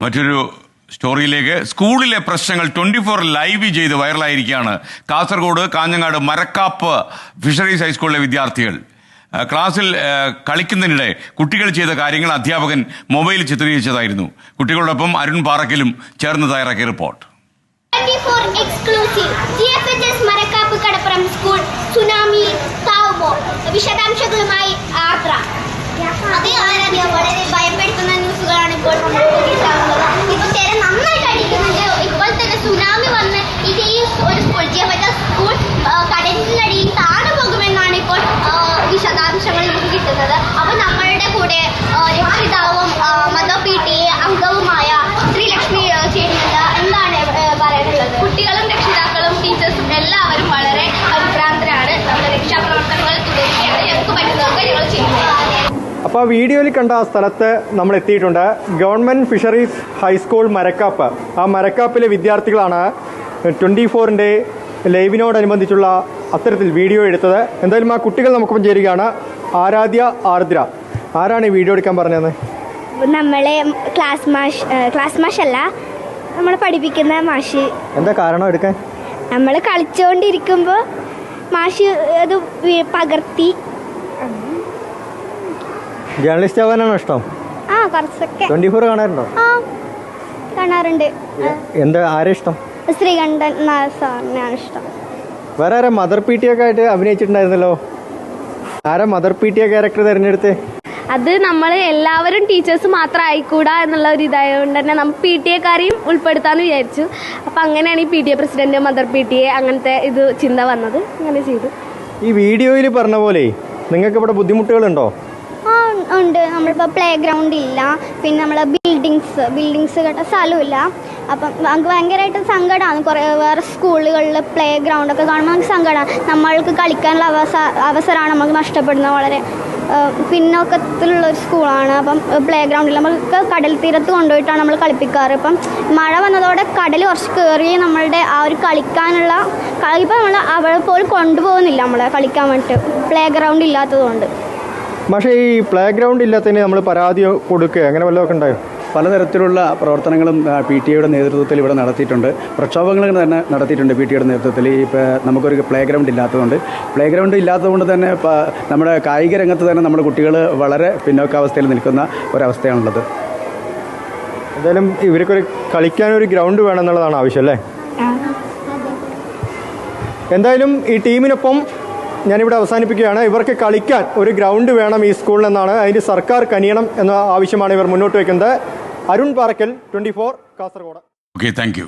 മറ്റൊരു സ്റ്റോറിയിലേക്ക്. സ്കൂളിലെ പ്രശ്നങ്ങൾ ട്വന്റി ഫോർ ലൈവ് ചെയ്ത് വൈറലായിരിക്കുകയാണ്. കാസർഗോഡ് കാഞ്ഞങ്ങാട് മരക്കാപ്പ് ഫിഷറീസ് ഹൈസ്കൂളിലെ വിദ്യാർത്ഥികൾ. ക്ലാസ്സിൽ കളിക്കുന്നതിനിടെ കുട്ടികൾ ചെയ്ത കാര്യങ്ങൾ അധ്യാപകൻ മൊബൈൽ ചിത്രീകരിച്ചതായിരുന്നു. കുട്ടികളോടൊപ്പം അരുൺ പാറക്കലും ചേർന്ന് തയ്യാറാക്കിയ റിപ്പോർട്ട്. 24 എക്സ്ക്ലൂസീവ് ജിഎഫ്എച്ച്എസ് മരക്കാപ്പ് കടപ്പുറം സ്കൂൾ സുനാമി വിശദാംശങ്ങളുമായി ആർദ്ര അതെ ആരാധ്യ വളരെ ഭയപ്പെടുത്തുന്ന ന്യൂസുകളാണ് ഇപ്പോൾ നമ്മൾ പ്രതീക്ഷിക്കാവുന്നത് ഇപ്പോൾ തിര നന്നായിട്ട് അടിക്കുന്നുണ്ട് ഇപ്പോൾ തന്നെ സുനാമി വന്ന് ഇത് ഈ ഒരു സ്കൂൾ ജിഎഫ്എച്ച്എസ് സ്കൂൾ ആ, കടലിനടിയിൽ താണു പോകുമെന്നാണ് ഇപ്പോൾ ആ, വിശദാംശങ്ങൾ നമുക്ക് കിട്ടുന്നത് അപ്പോൾ നമ്മളുടെ കൂടെ ആ, രക്ഷിതാവും ആ, മത പി ടി എ അംഗവുമായ ശ്രീലക്ഷ്മി ആ, ചേരുന്നുണ്ട് എന്താണ് ആ, പറയാനുള്ളത് കുട്ടികളും രക്ഷിതാക്കളും ടീച്ചേഴ്സും എല്ലാവരും വളരെ പരിഭ്രാന്തരാണ് നമ്മുടെ രക്ഷാപ്രവർത്തനങ്ങൾ തുടരുകയാണ് ഞങ്ങൾക്ക് പറ്റുന്നതൊക്കെ ഞങ്ങൾ ചെയ്യുന്നത് അപ്പോൾ ആ വീഡിയോയിൽ കണ്ട ആ സ്ഥലത്ത് നമ്മൾ എത്തിയിട്ടുണ്ട് ഗവൺമെന്റ് ഫിഷറീസ് ഹൈസ്കൂൾ മരക്കാപ്പ്. ആ മരക്കാപ്പിലെ വിദ്യാർത്ഥികളാണ് ട്വന്റി ഫോറിന്റെ ലൈവിനോടനുബന്ധിച്ചുള്ള അത്തരത്തിൽ വീഡിയോ എടുത്തത്. എന്തായാലും ആ കുട്ടികൾ നമുക്കൊപ്പം ചേരുകയാണ്. ആരാധ്യ ആർദ്ര. ആരാണ് ഈ വീഡിയോ എടുക്കാൻ പറഞ്ഞത് നമ്മളെ ക്ലാസ് മാഷ് ക്ലാസ് മാഷല്ല നമ്മളെ പഠിപ്പിക്കുന്ന മാഷ്. എന്താ കാരണം എടുക്കാൻ? നമ്മൾ കളിച്ചുകൊണ്ടിരിക്കുമ്പോൾ മാഷ് അത് പകർത്തി ജേർണലിസ്റ്റ് ആവാനാണോ ഇഷ്ടം? ആ കുറച്ചൊക്കെ. ട്വന്റി ഫോർ കാണാറുണ്ടോ? ആ കാണാറുണ്ട്. എന്താ ആരെ ഇഷ്ടം? ശ്രീകണ്ഠൻ നായർ സാറിനെയാണ് ഇഷ്ടം. വേറെ ആരാ മദർ പി ടി ഒക്കെ ആയിട്ട് അഭിനയിച്ചിട്ടുണ്ടായിരുന്നല്ലോ? ആരാ മദർ പി ടി ക്യാരക്ടർ തിരഞ്ഞെടുത്ത്? അത് നമ്മൾ എല്ലാവരും ടീച്ചേഴ്സ് മാത്രം ആയിക്കൂടാ എന്നുള്ള ഒരു ഇതായതുകൊണ്ട് തന്നെ നമുക്ക് പി ടി എക്കാരെയും ഉൾപ്പെടുത്താന്ന് വിചാരിച്ചു. അപ്പം അങ്ങനെയാണ് ഈ P T A president mother P T A അങ്ങനത്തെ ഇത് ചിന്ത വന്നത്. അങ്ങനെ ചെയ്തു. ഈ വീഡിയോയിൽ പറഞ്ഞ പോലെ നിങ്ങൾക്ക് ഇവിടെ ബുദ്ധിമുട്ടുകളുണ്ടോ? ഉണ്ട്. നമ്മളിപ്പോൾ പ്ലേ ഗ്രൗണ്ട് ഇല്ല. പിന്നെ നമ്മളെ ബിൽഡിങ്സ് ബിൽഡിങ്സ് കേട്ട സ്ഥലമില്ല അപ്പം നമുക്ക് ഭയങ്കരമായിട്ട് സങ്കടമാണ് കുറേ വേറെ സ്കൂളുകളിൽ പ്ലേ ഗ്രൗണ്ടൊക്കെ കാണുമ്പോൾ നമുക്ക് സങ്കടമാണ് നമ്മൾക്ക് കളിക്കാനുള്ള അവസ അവസരമാണ് നമുക്ക് നഷ്ടപ്പെടുന്നത് വളരെ. പിന്നോക്കത്തിലുള്ള ഒരു സ്കൂളാണ് അപ്പം പ്ലേ ഗ്രൗണ്ടിൽ നമ്മൾക്ക് കടൽ തീരത്ത് കൊണ്ടുപോയിട്ടാണ് നമ്മൾ കളിപ്പിക്കാറ്. ഇപ്പം മഴ വന്നതോടെ കടൽ കുറച്ച് കയറി നമ്മളുടെ ആ ഒരു കളിക്കാനുള്ള ഇപ്പം നമ്മൾ അവളെ പോലും കൊണ്ടുപോകുന്നില്ല നമ്മളെ കളിക്കാൻ വേണ്ടിയിട്ട് പ്ലേ ഗ്രൗണ്ട് ഇല്ലാത്തതുകൊണ്ട്. പക്ഷേ ഈ പ്ലേ ഗ്രൗണ്ട് ഇല്ലാത്തതിന് നമ്മൾ പരാതി കൊടുക്കുക അങ്ങനെ വല്ലതൊക്കെ ഉണ്ടായോ? പലതരത്തിലുള്ള പ്രവർത്തനങ്ങളും പി ടി എയുടെ നേതൃത്വത്തിൽ ഇവിടെ നടത്തിയിട്ടുണ്ട്. പ്രക്ഷോഭങ്ങൾ തന്നെ നടത്തിയിട്ടുണ്ട് പി ടി എയുടെ നേതൃത്വത്തിൽ. ഈ ഇപ്പോൾ നമുക്കൊരു പ്ലേ ഗ്രൗണ്ട് ഇല്ലാത്തതുകൊണ്ട്. പ്ലേ ഗ്രൗണ്ട് ഇല്ലാത്തതുകൊണ്ട് തന്നെ നമ്മുടെ കായിക രംഗത്ത് തന്നെ നമ്മുടെ കുട്ടികൾ വളരെ പിന്നോക്കാവസ്ഥയിൽ നിൽക്കുന്ന ഒരവസ്ഥയാണുള്ളത്. എന്തായാലും ഇവർക്കൊരു കളിക്കാനൊരു ഗ്രൗണ്ട് വേണം എന്നുള്ളതാണ് ആവശ്യം അല്ലേ? എന്തായാലും ഈ ടീമിനൊപ്പം ഞാനിവിടെ അവസാനിപ്പിക്കുകയാണ്. ഇവർക്ക് കളിക്കാൻ ഒരു ഗ്രൗണ്ട് വേണം ഈ സ്കൂളിൽ നിന്നാണ്. അതിന് സർക്കാർ കനിയണം എന്ന ആവശ്യമാണ് ഇവർ മുന്നോട്ട് വയ്ക്കുന്നത്. Arun Parakkal twenty four Kasaragod. Okay thank